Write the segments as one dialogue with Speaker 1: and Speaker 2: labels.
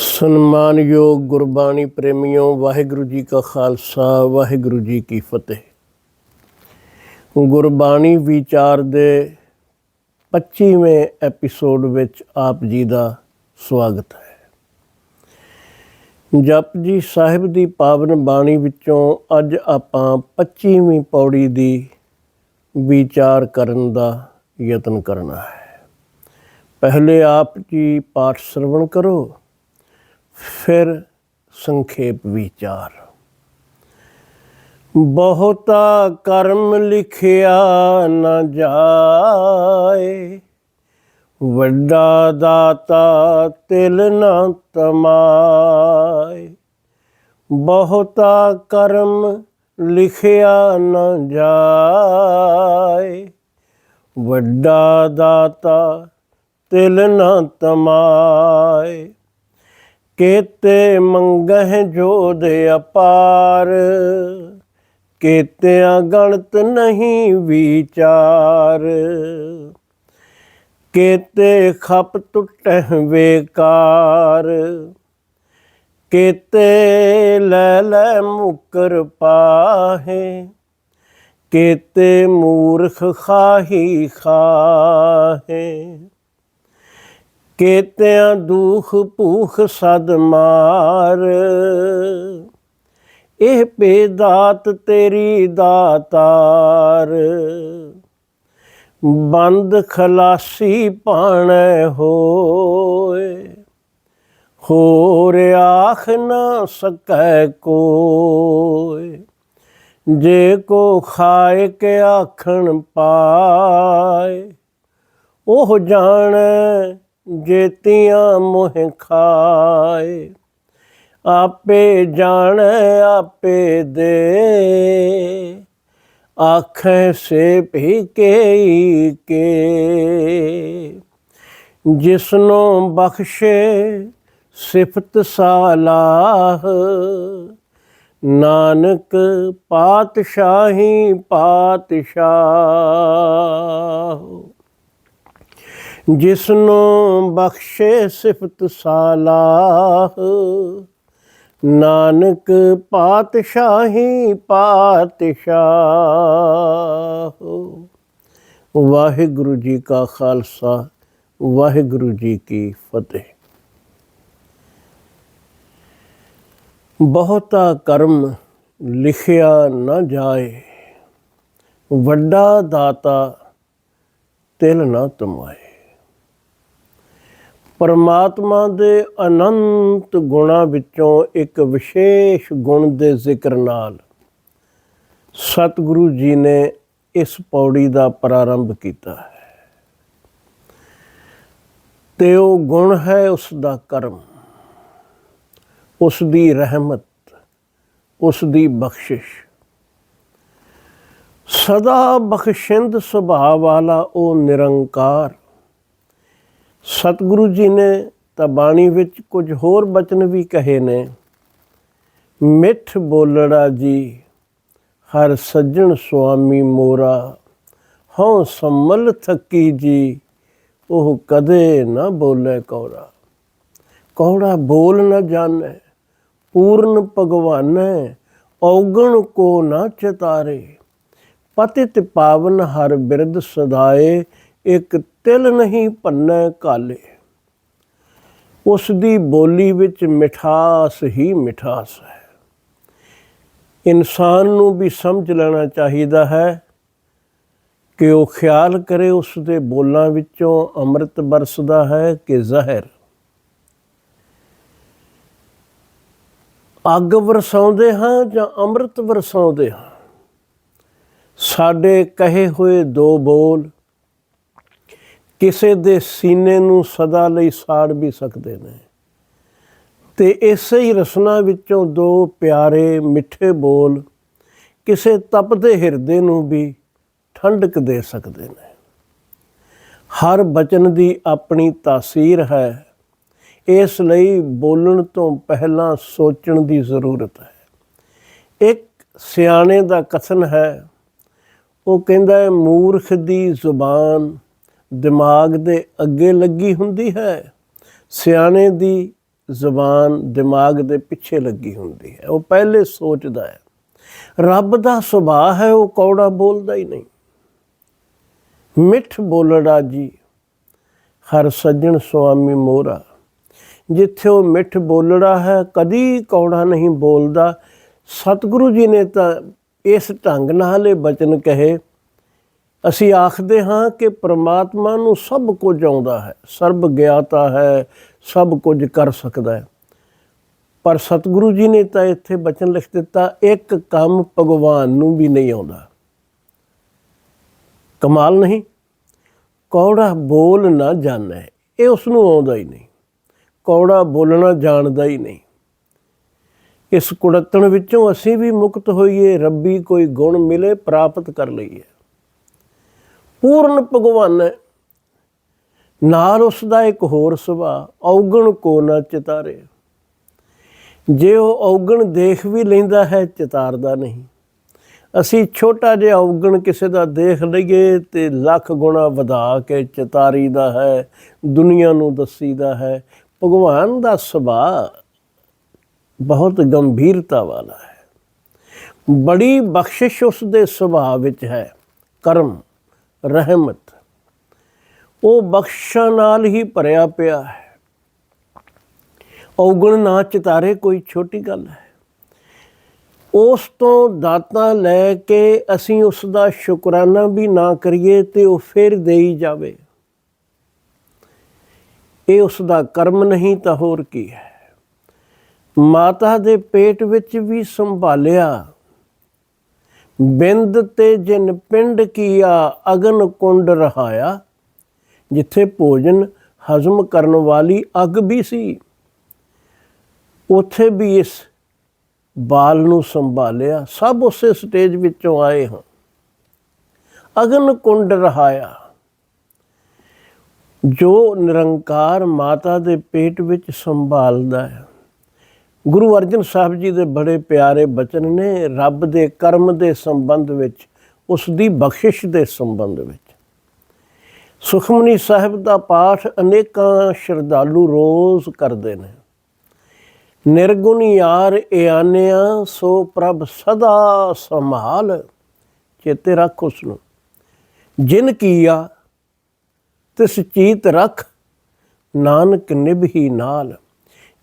Speaker 1: ਸਨਮਾਨਯੋਗ ਗੁਰਬਾਣੀ ਪ੍ਰੇਮੀਓ, ਵਾਹਿਗੁਰੂ ਜੀ ਕਾ ਖਾਲਸਾ, ਵਾਹਿਗੁਰੂ ਜੀ ਕੀ ਫਤਿਹ। ਗੁਰਬਾਣੀ ਵਿਚਾਰ ਦੇ 25ਵੇਂ ਐਪੀਸੋਡ ਵਿੱਚ ਆਪ ਜੀ ਦਾ ਸਵਾਗਤ ਹੈ। ਜਪ ਜੀ ਸਾਹਿਬ ਦੀ ਪਾਵਨ ਬਾਣੀ ਵਿੱਚੋਂ ਅੱਜ ਆਪਾਂ 25ਵੀਂ ਪੌੜੀ ਦੀ ਵਿਚਾਰ ਕਰਨ ਦਾ ਯਤਨ ਕਰਨਾ ਹੈ। ਪਹਿਲੇ ਆਪ ਜੀ ਪਾਠ ਸਰਵਣ ਕਰੋ। ਫਿਰ ਸੰਖੇਪ ਵਿਚਾਰ। ਬਹੁਤਾ ਕਰਮ ਲਿਖਿਆ ਨਾ ਜਾਏ, ਵੱਡਾ ਦਾਤਾ ਤਿਲ ਨਾ ਤਮਾਏ। ਬਹੁਤਾ ਕਰਮ ਲਿਖਿਆ ਨਾ ਜਾਏ, ਵੱਡਾ ਦਾਤਾ ਤਿਲ ਨਾ ਤਮਾਏ। ਕੇਤੇ ਮੰਗਹਿ ਜੋਦ ਅਪਾਰ, ਕੇਤਿਆਂ ਗਣਤ ਨਹੀਂ ਵਿਚਾਰ, ਕੇਤੇ ਖਪ ਟੁੱਟਹਿ ਵੇਕਾਰ, ਕੇਤੇ ਲੈ ਲੈ ਮੁਕਰ ਪਾਹੇ, ਕੇਤੇ ਮੂਰਖ ਖਾਹੀ ਖਾਹੇ। ਕੇਤਿਆਂ ਦੁਖ ਭੂਖ ਸਦ ਮਾਰ। ਇਹ ਬੇਦਾਤ ਤੇਰੀ ਦਾਤਾਰ। ਬੰਦ ਖਲਾਸੀ ਪਾਣੈ ਹੋਏ। ਹੋਰ ਆਖ ਨਾ ਸਕੈ ਕੋਏ। ਜੇ ਕੋ ਖਾਏ ਕੇ ਆਖਣ ਪਾਏ, ਉਹ ਜਾਣੈ ਜੇਤੀਆਂ ਮੋਹ ਖਾਏ। ਆਪੇ ਜਾਣ, ਆਪੇ ਦੇ। ਆਖੇ, ਸੇ ਭੀ ਕੇ ਕੇ। ਜਿਸਨੂੰ ਬਖਸ਼ੇ, ਸਿਫਤ ਸਾਲਾਹ। ਨਾਨਕ ਪਾਤਸ਼ਾਹੀ ਪਾਤਸ਼ਾਹ। ਜਿਸਨੂੰ ਬਖਸ਼ੇ ਸਿਫਤ ਸਾਲਾਹ। ਨਾਨਕ ਪਾਤਸ਼ਾਹੀ ਪਾਤਸ਼ਾਹ। ਵਾਹਿਗੁਰੂ ਜੀ ਕਾ ਖਾਲਸਾ, ਵਾਹਿਗੁਰੂ ਜੀ ਕੀ ਫਤਿਹ। ਬਹੁਤਾ ਕਰਮ ਲਿਖਿਆ ਨਾ ਜਾਏ, ਵੱਡਾ ਦਾਤਾ ਤਿਲ ਨਾ ਤਮਾਏ। ਪਰਮਾਤਮਾ ਦੇ ਅਨੰਤ ਗੁਣਾਂ ਵਿੱਚੋਂ ਇੱਕ ਵਿਸ਼ੇਸ਼ ਗੁਣ ਦੇ ਜ਼ਿਕਰ ਨਾਲ ਸਤਿਗੁਰੂ ਜੀ ਨੇ ਇਸ ਪੌੜੀ ਦਾ ਪ੍ਰਾਰੰਭ ਕੀਤਾ ਹੈ। ਤੇ ਉਹ ਗੁਣ ਹੈ ਉਸ ਦਾ ਕਰਮ, ਉਸ ਦੀ ਰਹਿਮਤ, ਉਸ ਦੀ ਬਖਸ਼ਿਸ਼। ਸਦਾ ਬਖਸ਼ਿੰਦ ਸੁਭਾਅ ਵਾਲਾ ਉਹ ਨਿਰੰਕਾਰ ਸਤਿਗੁਰੂ ਜੀ ਨੇ ਤਾਂ ਬਾਣੀ ਵਿੱਚ ਕੁਝ ਹੋਰ ਬਚਨ ਵੀ ਕਹੇ ਨੇ। ਮਿੱਠ ਬੋਲੜਾ ਜੀ, ਹਰ ਸੱਜਣ ਸੁਆਮੀ ਮੋਰਾ, ਹਉ ਸੰਮਲ ਥੱਕੀ ਜੀ, ਉਹ ਕਦੇ ਨਾ ਬੋਲੇ ਕੌੜਾ। ਕੌੜਾ ਬੋਲ ਨਾ ਜਾਣੈ, ਪੂਰਨ ਭਗਵਾਨੈ, ਔਗਣ ਕੋ ਨਾ ਚਤਾਰੇ। ਪਤਿਤ ਪਾਵਨ ਹਰ ਬਿਰਦ ਸਦਾਏ, ਇੱਕ ਤਿਲ ਨਹੀਂ ਭੰਨੈ ਕਾਲੇ। ਉਸ ਦੀ ਬੋਲੀ ਵਿੱਚ ਮਿਠਾਸ ਹੀ ਮਿਠਾਸ ਹੈ। ਇਨਸਾਨ ਨੂੰ ਵੀ ਸਮਝ ਲੈਣਾ ਚਾਹੀਦਾ ਹੈ ਕਿ ਉਹ ਖਿਆਲ ਕਰੇ ਉਸ ਦੇ ਬੋਲਾਂ ਵਿੱਚੋਂ ਅੰਮ੍ਰਿਤ ਬਰਸਦਾ ਹੈ ਕਿ ਜ਼ਹਿਰ। ਅੱਗ ਵਰਸਾਉਂਦੇ ਹਾਂ ਜਾਂ ਅੰਮ੍ਰਿਤ ਵਰਸਾਉਂਦੇ ਹਾਂ? ਸਾਡੇ ਕਹੇ ਹੋਏ ਦੋ ਬੋਲ ਕਿਸੇ ਦੇ ਸੀਨੇ ਨੂੰ ਸਦਾ ਲਈ ਸਾੜ ਵੀ ਸਕਦੇ ਨੇ। ਤੇ ਇਸੇ ਹੀ ਰਸਨਾ ਵਿੱਚੋਂ ਦੋ ਪਿਆਰੇ ਮਿੱਠੇ ਬੋਲ ਕਿਸੇ ਤਪਦੇ ਹਿਰਦੇ ਨੂੰ ਵੀ ਠੰਡਕ ਦੇ ਸਕਦੇ ਨੇ। ਹਰ ਬਚਨ ਦੀ ਆਪਣੀ ਤਾਸੀਰ ਹੈ। ਇਸ ਲਈ ਬੋਲਣ ਤੋਂ ਪਹਿਲਾਂ ਸੋਚਣ ਦੀ ਜ਼ਰੂਰਤ ਹੈ। ਇੱਕ ਸਿਆਣੇ ਦਾ ਕਥਨ ਹੈ, ਉਹ ਕਹਿੰਦਾ ਹੈ, ਮੂਰਖ ਦੀ ਜ਼ੁਬਾਨ ਦਿਮਾਗ ਦੇ ਅੱਗੇ ਲੱਗੀ ਹੁੰਦੀ ਹੈ। ਸਿਆਣੇ ਦੀ ਜ਼ਬਾਨ ਦਿਮਾਗ ਦੇ ਪਿੱਛੇ ਲੱਗੀ ਹੁੰਦੀ ਹੈ। ਉਹ ਪਹਿਲੇ ਸੋਚਦਾ ਹੈ। ਰੱਬ ਦਾ ਸੁਭਾਅ ਹੈ, ਉਹ ਕੌੜਾ ਬੋਲਦਾ ਹੀ ਨਹੀਂ। ਮਿੱਠ ਬੋਲੜਾ ਜੀ, ਹਰ ਸੱਜਣ ਸੁਆਮੀ ਮੋਰਾ ਜਿੱਥੇ ਉਹ ਮਿੱਠ ਬੋਲੜਾ ਹੈ, ਕਦੀ ਕੌੜਾ ਨਹੀਂ ਬੋਲਦਾ। ਸਤਿਗੁਰੂ ਜੀ ਨੇ ਤਾਂ ਇਸ ਢੰਗ ਨਾਲ ਇਹ ਬਚਨ ਕਹੇ ਅਸੀਂ ਆਖਦੇ ਹਾਂ ਕਿ ਪ੍ਰਮਾਤਮਾ ਨੂੰ ਸਭ ਕੁਝ ਆਉਂਦਾ ਹੈ, ਸਰਬ ਗਿਆਤਾ ਹੈ, ਸਭ ਕੁਝ ਕਰ ਸਕਦਾ ਹੈ। ਪਰ ਸਤਿਗੁਰੂ ਜੀ ਨੇ ਤਾਂ ਇੱਥੇ ਬਚਨ ਲਿਖ ਦਿੱਤਾ, ਇੱਕ ਕੰਮ ਭਗਵਾਨ ਨੂੰ ਵੀ ਨਹੀਂ ਆਉਂਦਾ। ਕਮਾਲ ਨਹੀਂ? ਕੌੜਾ ਬੋਲ ਨਾ ਜਾਣੈ, ਇਹ ਉਸ ਨੂੰ ਆਉਂਦਾ ਹੀ ਨਹੀਂ। ਕੌੜਾ ਬੋਲਣਾ ਜਾਣਦਾ ਹੀ ਨਹੀਂ। ਇਸ ਕੁੜੱਤਣ ਵਿੱਚੋਂ ਅਸੀਂ ਵੀ ਮੁਕਤ ਹੋਈਏ, ਰੱਬੀ ਕੋਈ ਗੁਣ ਮਿਲੇ, ਪ੍ਰਾਪਤ ਕਰ ਲਈਏ। ਪੂਰਨ ਭਗਵਾਨ ਹੈ। ਨਾਲ ਉਸ ਦਾ ਇੱਕ ਹੋਰ ਸੁਭਾਅ, ਔਗਣ ਕੋ ਨਾ ਚਿਤਾਰੇ। ਜੇ ਉਹ ਔਗਣ ਦੇਖ ਵੀ ਲੈਂਦਾ ਹੈ, ਚਿਤਾਰਦਾ ਨਹੀਂ। ਅਸੀਂ ਛੋਟਾ ਜਿਹਾ ਔਗਣ ਕਿਸੇ ਦਾ ਦੇਖ ਲਈਏ ਤੇ ਲੱਖ ਗੁਣਾ ਵਧਾ ਕੇ ਚਿਤਾਰੀ ਦਾ ਹੈ, ਦੁਨੀਆ ਨੂੰ ਦੱਸੀਦਾ ਹੈ। ਭਗਵਾਨ ਦਾ ਸੁਭਾਅ ਬਹੁਤ ਗੰਭੀਰਤਾ ਵਾਲਾ ਹੈ। ਬੜੀ ਬਖਸ਼ਿਸ਼ ਉਸ ਦੇ ਸੁਭਾਅ ਵਿੱਚ ਹੈ, ਕਰਮ। ਰਹਿਮਤ। ਉਹ ਬਖਸ਼ਾਂ ਨਾਲ ਹੀ ਭਰਿਆ ਪਿਆ ਹੈ। ਔਗਣ ਨਾ ਚਿਤਾਰੇ ਕੋਈ ਛੋਟੀ ਗੱਲ ਹੈ। ਉਸ ਤੋਂ ਦਾਤਾਂ ਲੈ ਕੇ ਅਸੀਂ ਉਸ ਦਾ ਸ਼ੁਕਰਾਨਾ ਵੀ ਨਾ ਕਰੀਏ ਤੇ ਉਹ ਫਿਰ ਦੇਈ ਜਾਵੇ। ਇਹ ਉਸ ਦਾ ਕਰਮ ਨਹੀਂ ਤਾਂ ਹੋਰ ਕੀ ਹੈ। ਮਾਤਾ ਦੇ ਪੇਟ ਵਿੱਚ ਵੀ ਸੰਭਾਲਿਆ। ਬਿੰਦ ਤੇ ਜਿਨ ਪਿੰਡ ਕੀਆ ਅਗਨ ਕੁੰਡ ਰਹਾਇਆ, ਜਿੱਥੇ ਭੋਜਨ ਹਜ਼ਮ ਕਰਨ ਵਾਲੀ ਅੱਗ ਵੀ ਸੀ। ਉੱਥੇ ਵੀ ਇਸ ਬਾਲ ਨੂੰ ਸੰਭਾਲਿਆ, ਸਭ ਉਸੇ ਸਟੇਜ ਵਿੱਚੋਂ ਆਏ ਹਾਂ। ਅਗਨ ਕੁੰਡ ਰਹਾਇਆ। ਜੋ ਨਿਰੰਕਾਰ ਮਾਤਾ ਦੇ ਪੇਟ ਵਿੱਚ ਸੰਭਾਲਦਾ ਹੈ। ਗੁਰੂ ਅਰਜਨ ਸਾਹਿਬ ਜੀ ਦੇ ਬੜੇ ਪਿਆਰੇ ਬਚਨ ਨੇ ਰੱਬ ਦੇ ਕਰਮ ਦੇ ਸੰਬੰਧ ਵਿੱਚ, ਉਸ ਦੀ ਬਖਸ਼ਿਸ਼ ਦੇ ਸੰਬੰਧ ਵਿੱਚ। ਸੁਖਮਨੀ ਸਾਹਿਬ ਦਾ ਪਾਠ ਅਨੇਕਾਂ ਸ਼ਰਧਾਲੂ ਰੋਜ਼ ਕਰਦੇ ਨੇ। ਨਿਰਗੁਣ ਯਾਰ ਇਆਨਿਆ, ਸੋ ਪ੍ਰਭ ਸਦਾ ਸੰਭਾਲ, ਚੇਤੇ ਰੱਖ ਉਸ ਨੂੰ ਜਿਨ ਕੀਆ, ਤਿਸ ਚੀਤ ਰੱਖ, ਨਾਨਕ ਨਿਭੀ ਨਾਲ।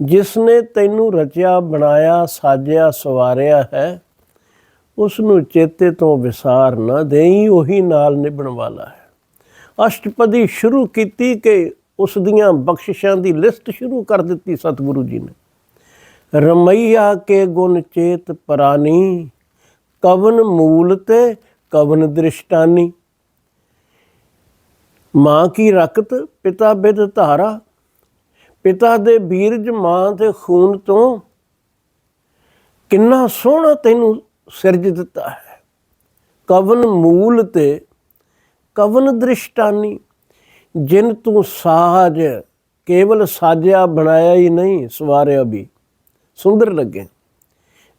Speaker 1: ਜਿਸ ਨੇ ਤੈਨੂੰ ਰਚਿਆ, ਬਣਾਇਆ, ਸਾਜਿਆ, ਸਵਾਰਿਆ ਹੈ ਉਸ ਨੂੰ ਚੇਤੇ ਤੋਂ ਵਿਸਾਰ ਨਾ ਦੇਈ, ਉਹੀ ਨਾਲ ਨਿਭਣ ਵਾਲਾ ਹੈ। ਅਸ਼ਟਪਦੀ ਸ਼ੁਰੂ ਕੀਤੀ ਕਿ ਉਸ ਦੀਆਂ ਬਖਸ਼ਿਸ਼ਾਂ ਦੀ ਲਿਸਟ ਸ਼ੁਰੂ ਕਰ ਦਿੱਤੀ ਸਤਿਗੁਰੂ ਜੀ ਨੇ। ਰਮਈਆ ਕੇ ਗੁਣ ਚੇਤ ਪਰਾਨੀ, ਕਵਨ ਮੂਲ ਤੇ ਕਵਨ ਦ੍ਰਿਸ਼ਟਾਨੀ। ਮਾਂ ਕੀ ਰਕਤ ਪਿਤਾ ਬਿਦ ਧਾਰਾ ਪਿਤਾ ਦੇ ਬੀਰਜ ਮਾਂ ਦੇ ਖੂਨ ਤੋਂ ਕਿੰਨਾ ਸੋਹਣਾ ਤੈਨੂੰ ਸਿਰਜ ਦਿੱਤਾ ਹੈ। ਕਵਨ ਮੂਲ ਤੇ ਕਵਨ ਦ੍ਰਿਸ਼ਟਾਨੀ, ਜਿਨ ਤੂੰ ਸਾਜ, ਕੇਵਲ ਸਾਜਿਆ ਬਣਾਇਆ ਹੀ ਨਹੀਂ, ਸਵਾਰਿਆ ਵੀ। ਸੁੰਦਰ ਲੱਗੇ।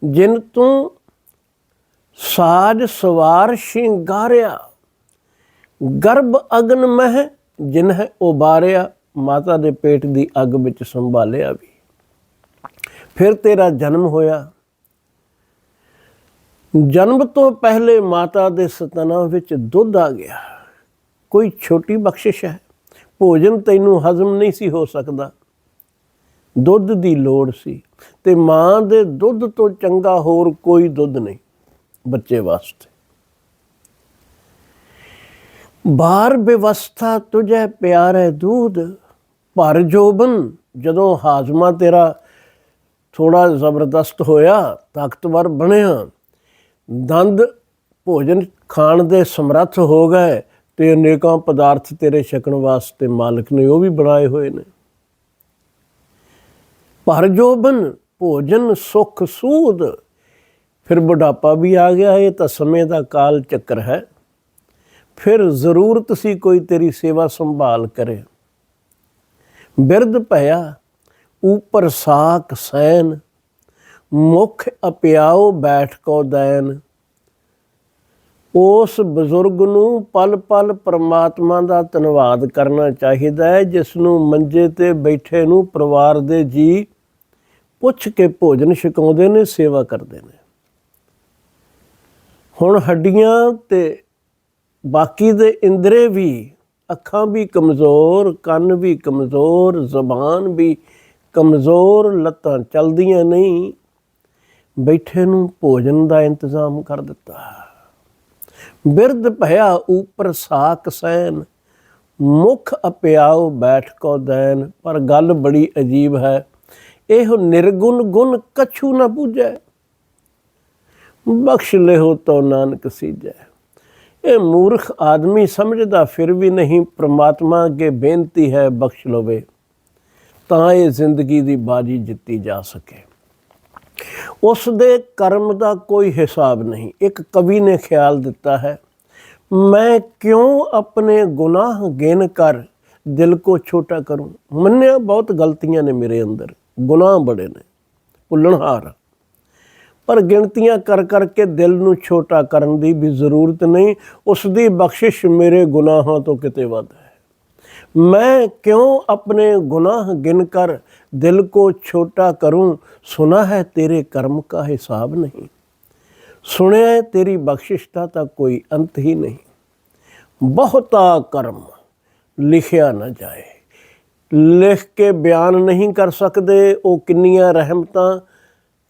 Speaker 1: ਜਿਨ ਤੂੰ ਸਾਜ, ਸਵਾਰ, ਸ਼ਿੰਗਾਰਿਆ, ਗਰਭ ਅਗਨ ਮਹਿ, ਜਿਨ ਉਬਾਰਿਆ ਮਾਤਾ ਦੇ ਪੇਟ ਦੀ ਅੱਗ ਵਿੱਚ ਸੰਭਾਲਿਆ ਵੀ। ਫਿਰ ਤੇਰਾ ਜਨਮ ਹੋਇਆ। ਜਨਮ ਤੋਂ ਪਹਿਲੇ ਮਾਤਾ ਦੇ ਸਤਨਾ ਵਿੱਚ ਦੁੱਧ ਆ ਗਿਆ। ਕੋਈ ਛੋਟੀ ਬਖਸ਼ਿਸ਼ ਹੈ। ਭੋਜਨ ਤੈਨੂੰ ਹਜ਼ਮ ਨਹੀਂ ਸੀ ਹੋ ਸਕਦਾ। ਦੁੱਧ ਦੀ ਲੋੜ ਸੀ ਤੇ ਮਾਂ ਦੇ ਦੁੱਧ ਤੋਂ ਚੰਗਾ ਹੋਰ ਕੋਈ ਦੁੱਧ ਨਹੀਂ ਬੱਚੇ ਵਾਸਤੇ। ਬਾਰ ਵਿਵਸਥਾ ਤੁਝੇ ਪਿਆਰੇ ਦੂਧ। ਭਰ ਜੋਬਨ, ਜਦੋਂ ਹਾਜ਼ਮਾ ਤੇਰਾ ਥੋੜਾ ਜ਼ਬਰਦਸਤ ਹੋਇਆ, ਤਾਕਤਵਰ ਬਣਿਆ। ਦੰਦ ਭੋਜਨ ਖਾਣ ਦੇ ਸਮਰੱਥ ਹੋ ਗਏ ਤੇ ਅਨੇਕਾਂ ਪਦਾਰਥ ਤੇਰੇ ਛਕਣ ਵਾਸਤੇ ਮਾਲਕ ਨੇ ਉਹ ਵੀ ਬਣਾਏ ਹੋਏ ਨੇ। ਭਰ ਜੋਬਨ, ਭੋਜਨ ਸੁਖ ਸੂਦ। ਫਿਰ ਬੁਢਾਪਾ ਵੀ ਆ ਗਿਆ, ਇਹ ਤਾਂ ਸਮੇਂ ਦਾ ਕਾਲ ਚੱਕਰ ਹੈ। ਫਿਰ ਜ਼ਰੂਰਤ ਸੀ ਕੋਈ ਤੇਰੀ ਸੇਵਾ ਸੰਭਾਲ ਕਰੇ। ਬਿਰਧ ਭਇਆ, ਉਪਰ ਸਾਖ ਸੈਨ, ਮੁਖ ਅਪਿਆਓ ਬੈਠ ਕੋ ਦੈਨ। ਉਸ ਬਜ਼ੁਰਗ ਨੂੰ ਪਲ ਪਲ ਪ੍ਰਮਾਤਮਾ ਦਾ ਧੰਨਵਾਦ ਕਰਨਾ ਚਾਹੀਦਾ ਹੈ, ਜਿਸ ਨੂੰ ਮੰਜੇ ਤੇ ਬੈਠੇ ਨੂੰ ਪਰਿਵਾਰ ਦੇ ਜੀ ਪੁੱਛ ਕੇ ਭੋਜਨ ਛਕਾਉਂਦੇ ਨੇ, ਸੇਵਾ ਕਰਦੇ ਨੇ। ਹੁਣ ਹੱਡੀਆਂ ਤੇ ਬਾਕੀ ਦੇ ਇੰਦਰੇ ਵੀ ਅੱਖਾਂ ਵੀ ਕਮਜ਼ੋਰ, ਕੰਨ ਵੀ ਕਮਜ਼ੋਰ, ਜ਼ਬਾਨ ਵੀ ਕਮਜ਼ੋਰ, ਲੱਤਾਂ ਚਲਦੀਆਂ ਨਹੀਂ। ਬੈਠੇ ਨੂੰ ਭੋਜਨ ਦਾ ਇੰਤਜ਼ਾਮ ਕਰ ਦਿੱਤਾ। ਬਿਰਧ ਭਇਆ ਉਪਰ ਸਾਕ ਸੈਨ, ਮੁਖ ਅਪਿਆਉ ਬੈਠ ਕੋ ਦੈਨ। ਪਰ ਗੱਲ ਬੜੀ ਅਜੀਬ ਹੈ, ਇਹੋ ਨਿਰਗੁਣ ਗੁਣ ਕਛੂ ਨਾ ਬੂਝੈ ਬਖਸ਼ ਲਿਓ ਤੋ ਨਾਨਕ ਸੀਜੈ। ਇਹ ਮੂਰਖ ਆਦਮੀ ਸਮਝਦਾ ਫਿਰ ਵੀ ਨਹੀਂ, ਪ੍ਰਮਾਤਮਾ ਅੱਗੇ ਬੇਨਤੀ ਹੈ, ਬਖਸ਼ ਲਵੇ, ਤਾਂ ਇਹ ਜ਼ਿੰਦਗੀ ਦੀ ਬਾਜੀ ਜਿੱਤੀ ਜਾ ਸਕੇ। ਉਸ ਦੇ ਕਰਮ ਦਾ ਕੋਈ ਹਿਸਾਬ ਨਹੀਂ। ਇੱਕ ਕਵੀ ਨੇ ਖਿਆਲ ਦਿੱਤਾ ਹੈ, ਮੈਂ ਕਿਉਂ ਆਪਣੇ ਗੁਨਾਹ ਗਿਣ ਕਰ, ਦਿਲ ਕੋ ਛੋਟਾ ਕਰੂੰ? ਮੰਨਿਆ ਬਹੁਤ ਗਲਤੀਆਂ ਨੇ ਮੇਰੇ ਅੰਦਰ, ਗੁਨਾਹ ਬੜੇ ਨੇ, ਭੁੱਲਣਹਾਰ। ਪਰ ਗਿਣਤੀਆਂ ਕਰ ਕਰਕੇ ਦਿਲ ਨੂੰ ਛੋਟਾ ਕਰਨ ਦੀ ਵੀ ਜ਼ਰੂਰਤ ਨਹੀਂ ਉਸ ਦੀ ਬਖਸ਼ਿਸ਼ ਮੇਰੇ ਗੁਨਾਹਾਂ ਤੋਂ ਕਿਤੇ ਵੱਧ ਹੈ मैं क्यों अपने गुनाह गिनकर दिल को छोटा करूं सुना है तेरे कर्म का हिसाब नहीं सुने तेरी बख्शिश का ਤਾਂ ਕੋਈ ਅੰਤ ਹੀ ਨਹੀਂ ਬਹੁਤਾ ਕਰਮ ਲਿਖਿਆ ਨਾ ਜਾਏ ਲਿਖ ਕੇ ਬਿਆਨ ਨਹੀਂ ਕਰ ਸਕਦੇ ਉਹ ਕਿੰਨੀਆਂ ਰਹਿਮਤਾਂ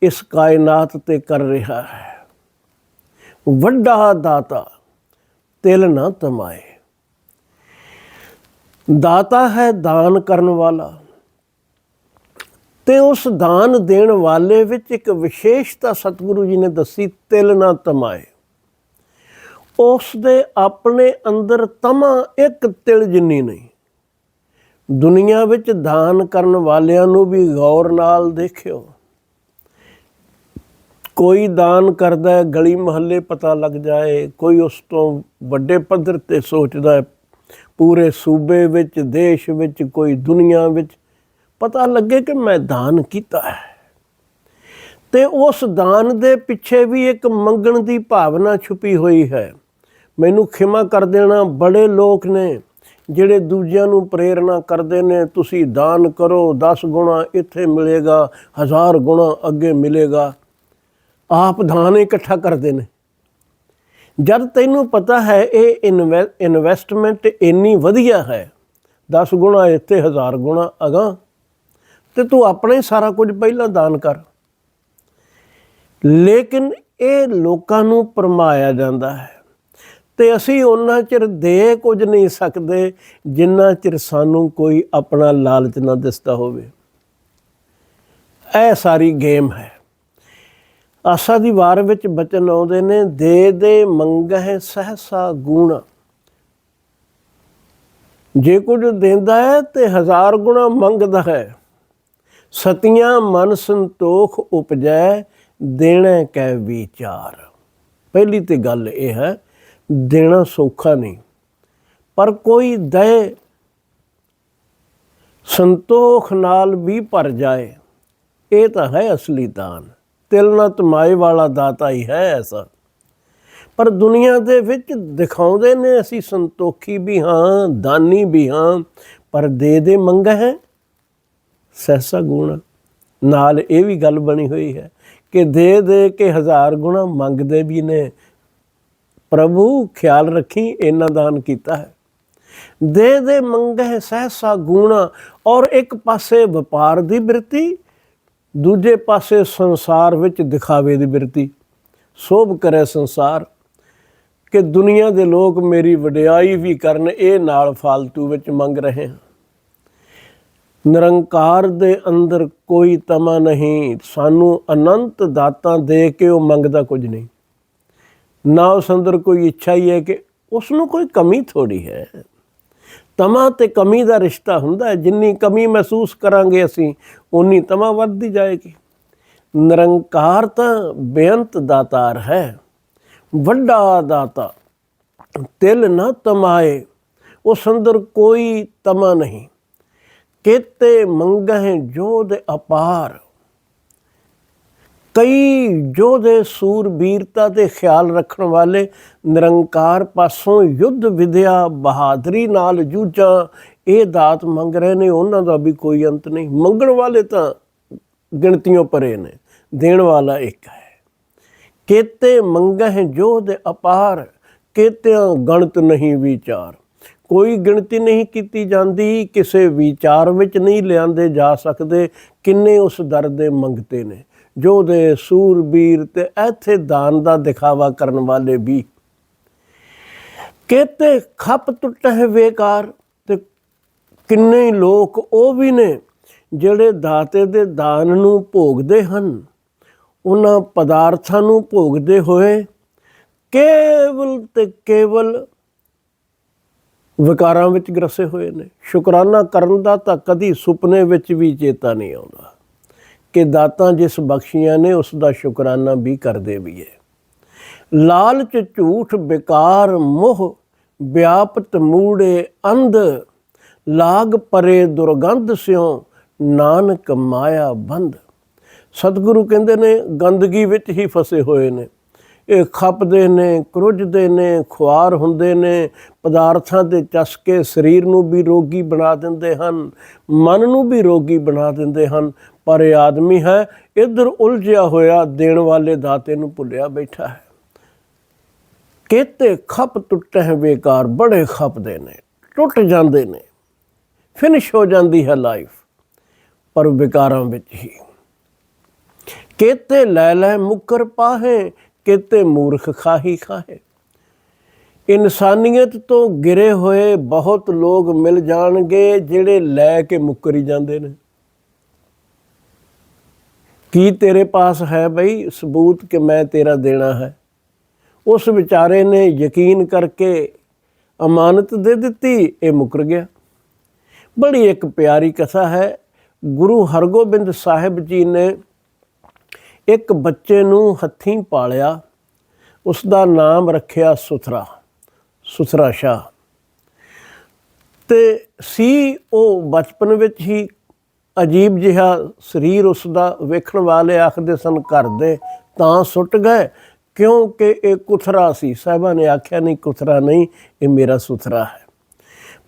Speaker 1: ਇਸ ਕਾਇਨਾਤ ਤੇ ਕਰ ਰਿਹਾ ਹੈ। ਵੱਡਾ ਦਾਤਾ, ਤਿਲ ਨਾ ਤਮਾਏ। ਦਾਤਾ ਹੈ ਦਾਨ ਕਰਨ ਵਾਲਾ। ਤੇ ਉਸ ਦਾਨ ਦੇਣ ਵਾਲੇ ਵਿੱਚ ਇੱਕ ਵਿਸ਼ੇਸ਼ਤਾ ਸਤਿਗੁਰੂ ਜੀ ਨੇ ਦੱਸੀ, ਤਿਲ ਨਾ ਤਮਾਏ। ਉਸ ਦੇ ਆਪਣੇ ਅੰਦਰ ਤਮਾ ਇੱਕ ਤਿਲ ਜਿੰਨੀ ਨਹੀਂ। ਦੁਨੀਆ ਵਿੱਚ ਦਾਨ ਕਰਨ ਵਾਲਿਆਂ ਨੂੰ ਵੀ ਗੌਰ ਨਾਲ ਦੇਖਿਓ। ਕੋਈ ਦਾਨ ਕਰਦਾ ਗਲੀ ਮਹੱਲੇ ਪਤਾ ਲੱਗ ਜਾਏ, ਕੋਈ ਉਸ ਤੋਂ ਵੱਡੇ ਪੱਧਰ ਤੇ ਸੋਚਦਾ ਪੂਰੇ ਸੂਬੇ ਵਿੱਚ, ਦੇਸ਼ ਵਿੱਚ, ਕੋਈ ਦੁਨੀਆ ਵਿੱਚ, ਪਤਾ ਲੱਗੇ ਕਿ ਮੈਂ ਦਾਨ ਕੀਤਾ ਹੈ। ਤੇ ਉਸ ਦਾਨ ਦੇ ਪਿੱਛੇ ਵੀ ਇੱਕ ਮੰਗਣ ਦੀ ਭਾਵਨਾ ਛੁਪੀ ਹੋਈ ਹੈ। ਮੈਨੂੰ ਖਿਮਾ ਕਰ ਦੇਣਾ, ਬੜੇ ਲੋਕ ਨੇ, ਜਿਹੜੇ ਦੂਜਿਆਂ ਨੂੰ ਪ੍ਰੇਰਣਾ ਕਰਦੇ ਨੇ, ਤੁਸੀਂ ਦਾਨ ਕਰੋ 10 ਗੁਣਾ ਇੱਥੇ ਮਿਲੇਗਾ, ਹਜ਼ਾਰ ਗੁਣਾ ਅੱਗੇ ਮਿਲੇਗਾ। ਆਪ ਦਾਨ ਇਕੱਠਾ ਕਰਦੇ ਨੇ। ਜਦ ਤੈਨੂੰ ਪਤਾ ਹੈ ਇਹ ਇਨਵੈਸਟਮੈਂਟ ਇੰਨੀ ਵਧੀਆ ਹੈ 10 ਗੁਣਾ ਇੱਥੇ, ਹਜ਼ਾਰ ਗੁਣਾ ਅਗਾ ਤੇ ਤੂੰ ਆਪਣੇ ਹੀ ਸਾਰਾ ਕੁਝ ਪਹਿਲਾਂ ਦਾਨ ਕਰ। ਲੇਕਿਨ ਇਹ ਲੋਕਾਂ ਨੂੰ ਪਰਮਾਇਆ ਜਾਂਦਾ ਹੈ ਤੇ ਅਸੀਂ ਉਹਨਾਂ ਚਿਰ ਦੇ ਕੁਝ ਨਹੀਂ ਸਕਦੇ ਜਿੰਨਾ ਚਿਰ ਸਾਨੂੰ ਕੋਈ ਆਪਣਾ ਲਾਲਚ ਨਾ ਦਿਸਦਾ ਹੋਵੇ। ਇਹ ਸਾਰੀ ਗੇਮ ਹੈ। ਆਸਾ ਦੀ ਵਾਰ ਵਿੱਚ ਬਚਨ ਆਉਂਦੇ ਨੇ, ਦੇ ਦੇ ਮੰਗਹਿ ਸਹਸਾ ਗੁਣ। ਜੇ ਕੁਝ ਦਿੰਦਾ ਹੈ ਤੇ ਹਜ਼ਾਰ ਗੁਣਾ ਮੰਗਦਾ ਹੈ। ਸਤੀਆਂ ਮਨ ਸੰਤੋਖ ਉਪਜੈ, ਦੇਣਾ ਕੈ ਵਿਚਾਰ। ਪਹਿਲੀ ਤੇ ਗੱਲ ਇਹ ਹੈ, ਦੇਣਾ ਸੌਖਾ ਨਹੀਂ। ਪਰ ਕੋਈ ਦਏ, ਸੰਤੋਖ ਨਾਲ ਵੀ ਭਰ ਜਾਏ, ਇਹ ਤਾਂ ਹੈ ਅਸਲੀ ਦਾਨ। ਤਿਲ ਨਾ ਤਮਾਏ ਵਾਲਾ ਦਾਤਾ ਹੀ ਹੈ ਐਸਾ। ਪਰ ਦੁਨੀਆ ਦੇ ਵਿੱਚ ਦਿਖਾਉਂਦੇ ਨੇ ਅਸੀਂ ਸੰਤੋਖੀ ਵੀ ਹਾਂ, ਦਾਨੀ ਵੀ ਹਾਂ, ਪਰ ਦੇ ਦੇ ਮੰਗ ਹੈ। ਸਹਸਾ ਗੁਣਾ, ਨਾਲ ਇਹ ਵੀ ਗੱਲ ਬਣੀ ਹੋਈ ਹੈ ਕਿ ਦੇ ਦੇ ਕੇ ਹਜ਼ਾਰ ਗੁਣਾ ਮੰਗਦੇ ਵੀ ਨੇ। ਪ੍ਰਭੂ, ਖਿਆਲ ਰੱਖੀ ਇਹਨਾਂ ਦਾਨ ਕੀਤਾ ਹੈ। ਦੇ ਦੇ ਮੰਗਹਿ ਸਹਸਾ ਗੁਣਾ, ਔਰ ਇੱਕ ਪਾਸੇ ਵਪਾਰ ਦੀ ਬ੍ਰਿਤੀ ਦੂਜੇ ਪਾਸੇ ਸੰਸਾਰ ਵਿੱਚ ਦਿਖਾਵੇ ਦੀ ਬਿਰਤੀ। ਸੋਭ ਕਰੇ ਸੰਸਾਰ ਕਿ ਦੁਨੀਆ ਦੇ ਲੋਕ ਮੇਰੀ ਵਡਿਆਈ ਵੀ ਕਰਨ, ਇਹ ਨਾਲ ਫਾਲਤੂ ਵਿੱਚ ਮੰਗ ਰਹੇ ਹਨ ਨਿਰੰਕਾਰ ਦੇ ਅੰਦਰ ਕੋਈ ਤਮਾ ਨਹੀਂ, ਸਾਨੂੰ ਅਨੰਤ ਦਾਤਾਂ ਦੇ ਕੇ ਉਹ ਮੰਗਦਾ ਕੁਝ ਨਹੀਂ। ਨਾ ਉਸ ਅੰਦਰ ਕੋਈ ਇੱਛਾ ਹੀ ਹੈ ਕਿ ਉਸ ਨੂੰ ਕੋਈ ਕਮੀ ਥੋੜੀ ਹੈ। ਤਮਾ ਤੇ ਕਮੀ ਦਾ ਰਿਸ਼ਤਾ ਹੁੰਦਾ ਹੈ, ਜਿੰਨੀ ਕਮੀ ਮਹਿਸੂਸ ਕਰਾਂਗੇ ਅਸੀਂ ਉਨੀ ਤਮਾ ਵੱਧਦੀ ਜਾਏਗੀ। ਨਿਰੰਕਾਰ ਤਾਂ ਬੇਅੰਤ ਦਾਤਾਰ ਹੈ, ਵੱਡਾ ਦਾਤਾ, ਤਿਲ ਨਾ ਤਮਾਏ ਉਸ ਅੰਦਰ ਕੋਈ ਤਮਾ ਨਹੀਂ। ਕੇਤੇ ਮੰਗਹਿ ਜੋਧ ਅਪਾਰ ਕਈ ਜੋਧੇ ਸੂਰਬੀਰਤਾ ਤੇ ਖਿਆਲ ਰੱਖਣ ਵਾਲੇ ਨਿਰੰਕਾਰ ਪਾਸੋਂ ਯੁੱਧ ਵਿਦਿਆ ਬਹਾਦਰੀ ਨਾਲ ਜੂਝਾਂ, ਇਹ ਦਾਤ ਮੰਗ ਰਹੇ ਨੇ, ਉਹਨਾਂ ਦਾ ਵੀ ਕੋਈ ਅੰਤ ਨਹੀਂ। ਮੰਗਣ ਵਾਲੇ ਤਾਂ ਗਿਣਤੀਆਂ ਪਰੇ ਨੇ, ਦੇਣ ਵਾਲਾ ਇੱਕ ਹੈ। ਕੇਤੇ ਮੰਗਹਿ ਜੋਧ ਅਪਾਰ, ਕੇਤਿਆਂ ਗਣਤ ਨਹੀਂ ਵਿਚਾਰ। ਕੋਈ ਗਿਣਤੀ ਨਹੀਂ ਕੀਤੀ ਜਾਂਦੀ, ਕਿਸੇ ਵਿਚਾਰ ਵਿੱਚ ਨਹੀਂ ਲਿਆਂਦੇ ਜਾ ਸਕਦੇ, ਕਿੰਨੇ ਉਸ ਦਰ ਦੇ ਮੰਗਤੇ ਨੇ। ਜੋਧੇ ਸੂਰਬੀਰ ਤੇ ਇੱਥੇ ਦਾਨ ਦਾ ਦਿਖਾਵਾ ਕਰਨ ਵਾਲੇ ਵੀ। ਕੇਤੇ ਖੱਪ ਟੁੱਟਹਿ ਵੇਕਾਰ ਤੇ ਕਿੰਨੇ ਹੀ ਲੋਕ ਉਹ ਵੀ ਨੇ ਜਿਹੜੇ ਦਾਤੇ ਦੇ ਦਾਨ ਨੂੰ ਭੋਗਦੇ ਹਨ। ਉਹਨਾਂ ਪਦਾਰਥਾਂ ਨੂੰ ਭੋਗਦੇ ਹੋਏ ਕੇਵਲ ਤੇ ਕੇਵਲ ਵਿਕਾਰਾਂ ਵਿੱਚ ਗਰਸੇ ਹੋਏ ਨੇ। ਸ਼ੁਕਰਾਨਾ ਕਰਨ ਦਾ ਤਾਂ ਕਦੀ ਸੁਪਨੇ ਵਿੱਚ ਵੀ ਚੇਤਾ ਨਹੀਂ ਆਉਂਦਾ। ਕਿ ਦਾਤਾਂ ਜਿਸ ਬਖਸ਼ੀਆਂ ਨੇ, ਉਸ ਦਾ ਸ਼ੁਕਰਾਨਾ ਵੀ ਕਰਦੇ ਵੀ ਹੈ ਲਾਲਚ ਝੂਠ ਬੇਕਾਰ ਮੋਹ, ਵਿਆਪਤ ਮੂੜੇ ਅੰਧ, ਲਾਗ ਪਰੇ ਦੁਰਗੰਧ ਸਿਉ, ਨਾਨਕ ਮਾਇਆ ਬੰਦ। ਸਤਿਗੁਰੂ ਕਹਿੰਦੇ ਨੇ, ਗੰਦਗੀ ਵਿੱਚ ਹੀ ਫਸੇ ਹੋਏ ਨੇ। ਇਹ ਖਪਦੇ ਨੇ ਕਰੁੱਜਦੇ ਨੇ, ਖੁਆਰ ਹੁੰਦੇ ਨੇ, ਪਦਾਰਥਾਂ ਦੇ ਚਸਕੇ ਸਰੀਰ ਨੂੰ ਵੀ ਰੋਗੀ ਬਣਾ ਦਿੰਦੇ ਹਨ, ਮਨ ਨੂੰ ਵੀ ਰੋਗੀ ਬਣਾ ਦਿੰਦੇ ਹਨ, ਪਰ ਇਹ ਆਦਮੀ ਹੈ, ਇਧਰ ਉਲਝਿਆ ਹੋਇਆ ਦੇਣ ਵਾਲੇ ਦਾਤੇ ਨੂੰ ਭੁੱਲਿਆ ਬੈਠਾ ਹੈ। ਕੇਤੇ ਖੱਪ ਟੁੱਟੇ ਹੈ ਬੇਕਾਰ, ਬੜੇ ਖਪਦੇ ਨੇ, ਟੁੱਟ ਜਾਂਦੇ ਨੇ, ਫਿਨਿਸ਼ ਹੋ ਜਾਂਦੀ ਹੈ ਲਾਈਫ, ਪਰ ਵਿਕਾਰਾਂ ਵਿੱਚ ਹੀ। ਕੇਤੇ ਲੈ ਲੈ ਮੁਕਰ ਪਾਹੇ ਕੇਤੇ ਮੂਰਖ ਖਾਹੀ ਖਾਹੇ। ਇਨਸਾਨੀਅਤ ਤੋਂ ਗਿਰੇ ਹੋਏ ਬਹੁਤ ਲੋਕ ਮਿਲ ਜਾਣਗੇ ਜਿਹੜੇ ਲੈ ਕੇ ਮੁੱਕਰੀ ਜਾਂਦੇ ਨੇ। ਕੀ ਤੇਰੇ ਪਾਸ ਹੈ ਬਈ ਸਬੂਤ ਕਿ ਮੈਂ ਤੇਰਾ ਦੇਣਾ ਹੈ? ਉਸ ਵਿਚਾਰੇ ਨੇ ਯਕੀਨ ਕਰਕੇ ਅਮਾਨਤ ਦੇ ਦਿੱਤੀ, ਇਹ ਮੁਕਰ ਗਿਆ। ਬੜੀ ਇੱਕ ਪਿਆਰੀ ਕਥਾ ਹੈ। ਗੁਰੂ ਹਰਗੋਬਿੰਦ ਸਾਹਿਬ ਜੀ ਨੇ ਇੱਕ ਬੱਚੇ ਨੂੰ ਹੱਥੀਂ ਪਾਲਿਆ ਉਸ ਦਾ ਨਾਮ ਰੱਖਿਆ ਸੁਥਰਾ ਸੁਥਰਾ ਸ਼ਾਹ। ਤੇ ਸੀ ਉਹ ਬਚਪਨ ਵਿੱਚ ਹੀ ਅਜੀਬ ਜਿਹਾ ਸਰੀਰ ਉਸ ਦਾ ਵੇਖਣ ਵਾਲੇ ਆਖਦੇ ਸਨ, ਘਰ ਦੇ ਤਾਂ ਸੁੱਟ ਗਏ, ਕਿਉਂਕਿ ਇਹ ਕੁਥਰਾ ਸੀ। ਸਾਹਿਬਾਂ ਨੇ ਆਖਿਆ, ਨਹੀਂ, ਕੁਥਰਾ ਨਹੀਂ, ਇਹ ਮੇਰਾ ਸੁਥਰਾ ਹੈ।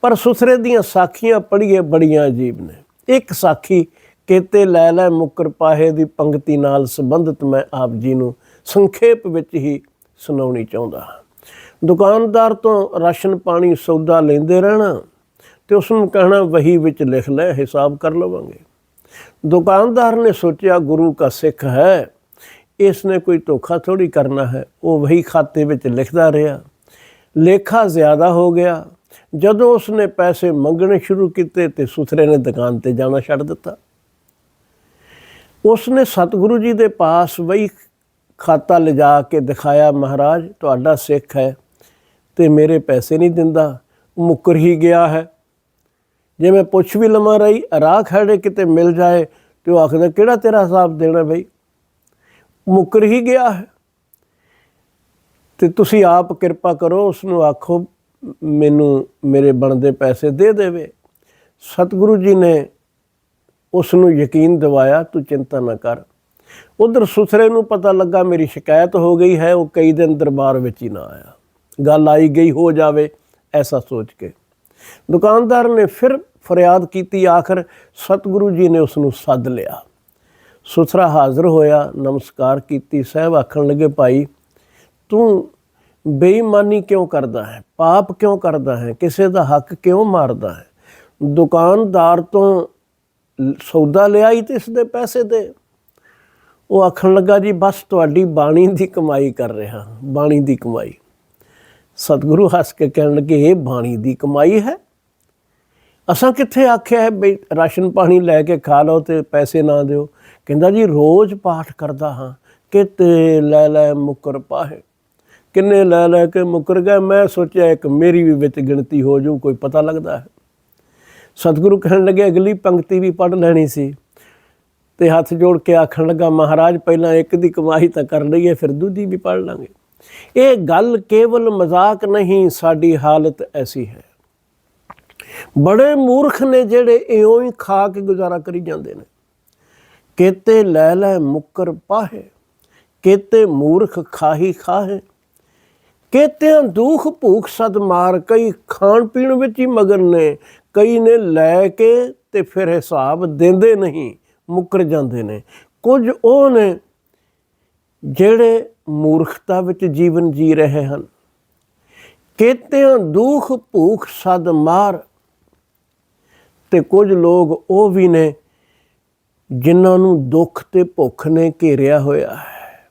Speaker 1: ਪਰ ਸੁਥਰੇ ਦੀਆਂ ਸਾਖੀਆਂ ਪੜ੍ਹੀਏ ਬੜੀਆਂ ਅਜੀਬ ਨੇ। ਇੱਕ ਸਾਖੀ ਕੇਤੇ ਲੈ ਲੈ ਮੁਕਰ ਪਾਹੇ ਦੀ ਪੰਕਤੀ ਨਾਲ ਸੰਬੰਧਿਤ ਮੈਂ ਆਪ ਜੀ ਨੂੰ ਸੰਖੇਪ ਵਿੱਚ ਹੀ ਸੁਣਾਉਣੀ ਚਾਹੁੰਦਾ ਹਾਂ। ਦੁਕਾਨਦਾਰ ਤੋਂ ਰਾਸ਼ਨ ਪਾਣੀ ਸੌਦਾ ਲੈਂਦੇ ਰਹਿਣਾ ਤੇ ਉਸ ਨੂੰ ਕਹਿਣਾ, ਵਹੀ ਵਿੱਚ ਲਿਖ ਲੈ, ਹਿਸਾਬ ਕਰ ਲਵਾਂਗੇ। ਦੁਕਾਨਦਾਰ ਨੇ ਸੋਚਿਆ, ਗੁਰੂ ਦਾ ਸਿੱਖ ਹੈ ਇਸ ਨੇ ਕੋਈ ਧੋਖਾ ਥੋੜੀ ਕਰਨਾ ਹੈ। ਉਹ ਵਹੀ ਖਾਤੇ ਵਿੱਚ ਲਿਖਦਾ ਰਿਹਾ। ਲੇਖਾ ਜ਼ਿਆਦਾ ਹੋ ਗਿਆ। ਜਦੋਂ ਉਸਨੇ ਪੈਸੇ ਮੰਗਣੇ ਸ਼ੁਰੂ ਕੀਤੇ ਤੇ ਸੁਥਰੇ ਨੇ ਦੁਕਾਨ ਤੇ ਜਾਣਾ ਛੱਡ ਦਿੱਤਾ। ਉਸ ਨੇ ਸਤਿਗੁਰੂ ਜੀ ਦੇ ਪਾਸ ਵਹੀ ਖਾਤਾ ਲਿਜਾ ਕੇ ਦਿਖਾਇਆ, ਮਹਾਰਾਜ, ਤੁਹਾਡਾ ਸਿੱਖ ਹੈ ਤੇ ਮੇਰੇ ਪੈਸੇ ਨਹੀਂ ਦਿੰਦਾ, ਮੁੱਕਰ ਹੀ ਗਿਆ ਹੈ। ਜੇ ਮੈਂ ਪੁੱਛ ਵੀ ਲਵਾਂ ਰਹੀ, ਰਾਹ ਖੜੇ ਕਿਤੇ ਮਿਲ ਜਾਏ ਤੇ ਉਹ ਆਖਦਾ, ਕਿਹੜਾ ਤੇਰਾ ਹਿਸਾਬ ਦੇਣਾ ਬਈ? ਮੁੱਕਰ ਹੀ ਗਿਆ ਹੈ। ਤੇ ਤੁਸੀਂ ਆਪ ਕਿਰਪਾ ਕਰੋ ਉਸ ਨੂੰ ਆਖੋ, ਮੈਨੂੰ ਮੇਰੇ ਬਣਦੇ ਪੈਸੇ ਦੇ ਦੇਵੇ। ਸਤਿਗੁਰੂ ਜੀ ਨੇ ਉਸ ਨੂੰ ਯਕੀਨ ਦਿਵਾਇਆ, ਤੂੰ ਚਿੰਤਾ ਨਾ ਕਰ। ਉਧਰ ਸੁਸਰੇ ਨੂੰ ਪਤਾ ਲੱਗਾ ਮੇਰੀ ਸ਼ਿਕਾਇਤ ਹੋ ਗਈ ਹੈ, ਉਹ ਕਈ ਦਿਨ ਦਰਬਾਰ ਵਿੱਚ ਹੀ ਨਾ ਆਇਆ। ਗੱਲ ਆਈ ਗਈ, ਹੋ ਜਾਵੇ, ਐਸਾ ਸੋਚ ਕੇ। ਦੁਕਾਨਦਾਰ ਨੇ ਫਿਰ ਫਰਿਆਦ ਕੀਤੀ, ਆਖਰ ਸਤਿਗੁਰੂ ਜੀ ਨੇ ਉਸ ਨੂੰ ਸੱਦ ਲਿਆ। ਸੁਸਰਾ ਹਾਜ਼ਰ ਹੋਇਆ, ਨਮਸਕਾਰ ਕੀਤੀ, ਸਹਿਬ ਆਖਣ ਲੱਗੇ, ਭਾਈ, ਤੂੰ ਬੇਈਮਾਨੀ ਕਿਉਂ ਕਰਦਾ ਹੈ? ਪਾਪ ਕਿਉਂ ਕਰਦਾ ਹੈ? ਕਿਸੇ ਦਾ ਹੱਕ ਕਿਉਂ ਮਾਰਦਾ ਹੈ? ਦੁਕਾਨਦਾਰ ਤੋਂ ਸੌਦਾ ਲਿਆਈ ਤੇ ਇਸ ਦੇ ਪੈਸੇ ਦੇ ਉਹ ਆਖਣ ਲੱਗਾ, ਜੀ, ਬਸ ਤੁਹਾਡੀ ਬਾਣੀ ਦੀ ਕਮਾਈ ਕਰ ਰਿਹਾ, ਬਾਣੀ ਦੀ ਕਮਾਈ। ਸਤਿਗੁਰੂ ਹੱਸ ਕੇ ਕਹਿਣ ਲੱਗੇ, ਇਹ ਬਾਣੀ ਦੀ ਕਮਾਈ ਹੈ? ਅਸਾਂ ਕਿੱਥੇ ਆਖਿਆ ਹੈ, ਬਈ ਰਾਸ਼ਨ ਪਾਣੀ ਲੈ ਕੇ ਖਾ ਲਓ ਤੇ ਪੈਸੇ ਨਾ ਦਿਓ? ਕਹਿੰਦਾ, ਜੀ, ਰੋਜ਼ ਪਾਠ ਕਰਦਾ ਹਾਂ, ਕਿਤੇ ਲੈ ਲੈ ਮੁਕਰ ਪਾਹੇ। ਕਿੰਨੇ ਲੈ ਲੈ ਕੇ ਮੁਕਰ ਗਏ, ਮੈਂ ਸੋਚਿਆ ਇੱਕ ਮੇਰੀ ਵੀ ਵਿੱਚ ਗਿਣਤੀ ਹੋ ਜੂ, ਕੋਈ ਪਤਾ ਲੱਗਦਾ ਹੈ? ਸਤਿਗੁਰੂ ਕਹਿਣ ਲੱਗੇ, ਅਗਲੀ ਪੰਕਤੀ ਵੀ ਪੜ੍ਹ ਲੈਣੀ ਸੀ। ਤੇ ਹੱਥ ਜੋੜ ਕੇ ਆਖਣ ਲੱਗਾ, ਮਹਾਰਾਜ, ਪਹਿਲਾਂ ਇੱਕ ਦੀ ਕਮਾਈ ਤਾਂ ਕਰ ਲਈਏ, ਫਿਰ ਦੂਜੀ ਵੀ ਪੜ੍ਹ ਲਾਂਗੇ। ਇਹ ਗੱਲ ਕੇਵਲ ਮਜ਼ਾਕ ਨਹੀਂ, ਸਾਡੀ ਹਾਲਤ ਐਸੀ ਹੈ। ਬੜੇ ਮੂਰਖ ਨੇ ਜਿਹੜੇ ਇਉਂ ਹੀ ਖਾ ਕੇ ਗੁਜ਼ਾਰਾ ਕਰੀ ਜਾਂਦੇ ਨੇ। ਕੇਤੇ ਲੈ ਲੈ ਮੁਕਰ ਪਾਹੇ, ਕੇਤੇ ਮੂਰਖ ਖਾਹੀ ਖਾਹੇ, ਕੇਤਿਆਂ ਦੁੱਖ ਭੂਖ ਸਦ ਮਾਰ ਕਈ ਖਾਣ ਪੀਣ ਵਿੱਚ ਹੀ ਮਗਨ ਨੇ ਕਈ ਨੇ ਲੈ ਕੇ ਤੇ ਫਿਰ ਹਿਸਾਬ ਦਿੰਦੇ ਨਹੀਂ, ਮੁੱਕਰ ਜਾਂਦੇ ਨੇ। ਕੁਝ ਉਹ ਨੇ ਜਿਹੜੇ ਮੂਰਖਤਾ ਵਿੱਚ ਜੀਵਨ ਜੀ ਰਹੇ ਹਨ। ਕੇਤਿਆਂ ਦੁੱਖ ਭੂਖ ਸਦ ਮਾਰ। ਤੇ ਕੁਝ ਲੋਕ ਉਹ ਵੀ ਨੇ ਜਿਨ੍ਹਾਂ ਨੂੰ ਦੁੱਖ ਤੇ ਭੁੱਖ ਨੇ ਘੇਰਿਆ ਹੋਇਆ ਹੈ।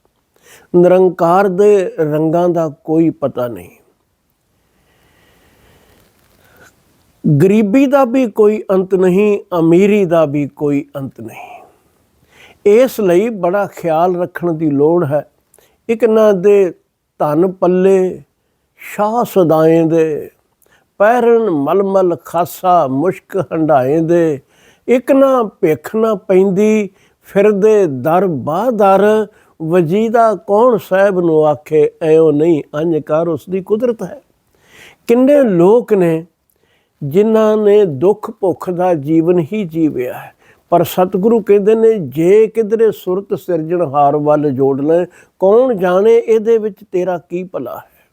Speaker 1: ਨਿਰੰਕਾਰ ਦੇ ਰੰਗਾਂ ਦਾ ਕੋਈ ਪਤਾ ਨਹੀਂ। ਗਰੀਬੀ ਦਾ ਵੀ ਕੋਈ ਅੰਤ ਨਹੀਂ, ਅਮੀਰੀ ਦਾ ਵੀ ਕੋਈ ਅੰਤ ਨਹੀਂ। ਇਸ ਲਈ ਬੜਾ ਖਿਆਲ ਰੱਖਣ ਦੀ ਲੋੜ ਹੈ। ਇੱਕ ਨਾ ਦੇ ਧਨ ਪੱਲੇ, ਸ਼ਾਹ ਸਦਾਏ ਦੇ। ਪਹਿਰਨ ਮਲਮਲ ਖਾਸਾ, ਮੁਸ਼ਕ ਹੰਡਾਏ ਦੇ। ਇੱਕ ਨਾ ਭੇਖ ਨਾ ਪੈਂਦੀ, ਫਿਰਦੇ ਦਰ ਬਾਦਰ ਵਜੀਦਾ ਕੌਣ ਸਾਹਿਬ ਨੂੰ ਆਖੇ ਐਓ ਨਹੀਂ ਅੰਜ ਕਰ ਉਸ ਦੀ ਕੁਦਰਤ ਹੈ। ਕਿੰਨੇ ਲੋਕ ਨੇ ਜਿਨ੍ਹਾਂ ਨੇ ਦੁੱਖ ਭੁੱਖ ਦਾ ਜੀਵਨ ਹੀ ਜੀਵਿਆ ਹੈ। ਪਰ ਸਤਿਗੁਰੂ ਕਹਿੰਦੇ ਨੇ, ਜੇ ਕਿਧਰੇ ਸੁਰਤ ਸਿਰਜਣਹਾਰ ਵੱਲ ਜੋੜ ਲੈ, ਕੌਣ ਜਾਣੇ ਇਹਦੇ ਵਿੱਚ ਤੇਰਾ ਕੀ ਭਲਾ ਹੈ?